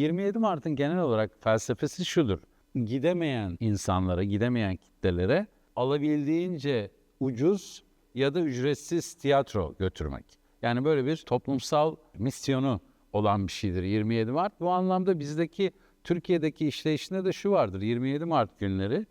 27 Mart'ın genel olarak felsefesi şudur. Gidemeyen insanlara, gidemeyen kitlelere alabildiğince ucuz ya da ücretsiz tiyatro götürmek. Yani böyle bir toplumsal misyonu olan bir şeydir 27 Mart. Bu anlamda bizdeki Türkiye'deki işleyişinde de şu vardır. 27 Mart günleri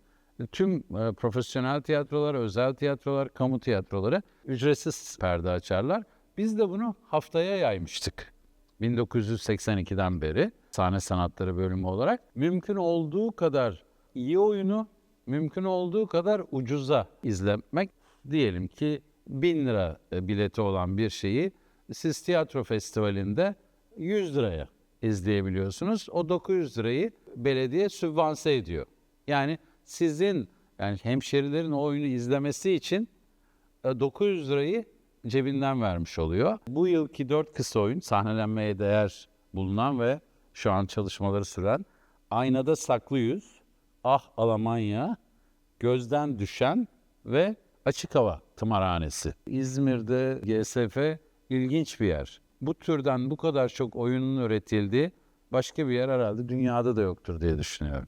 tüm e, profesyonel tiyatrolar, özel tiyatrolar, kamu tiyatroları ücretsiz perde açarlar. Biz de bunu haftaya yaymıştık. 1982'den beri sahne sanatları bölümü olarak mümkün olduğu kadar iyi oyunu mümkün olduğu kadar ucuza izlemek diyelim ki 1000 lira e, bileti olan bir şeyi siz tiyatro festivalinde 100 liraya izleyebiliyorsunuz. O 900 lirayı belediye sübvanse ediyor. Yani sizin yani hemşerilerin o oyunu izlemesi için e, 900 lirayı cebinden vermiş oluyor. Bu yılki 4 kısa oyun sahnelenmeye değer bulunan ve şu an çalışmaları süren Aynada Saklı Yüz, Ah Alamanya, Gözden Düşen ve Açık Hava Tımarhanesi. İzmir'de GSF ilginç bir yer. Bu türden bu kadar çok oyunun üretildiği başka bir yer herhalde dünyada da yoktur diye düşünüyorum.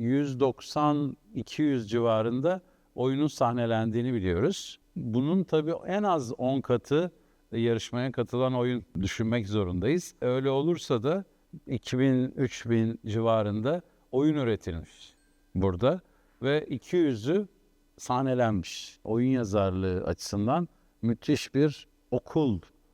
190-200 civarında oyunun sahnelendiğini biliyoruz. Bunun tabii en az 10 katı yarışmaya katılan oyun düşünmek zorundayız. Öyle olursa da 2000-3000 civarında oyun üretilmiş burada ve 200'ü sahnelenmiş. Oyun yazarlığı açısından müthiş bir okul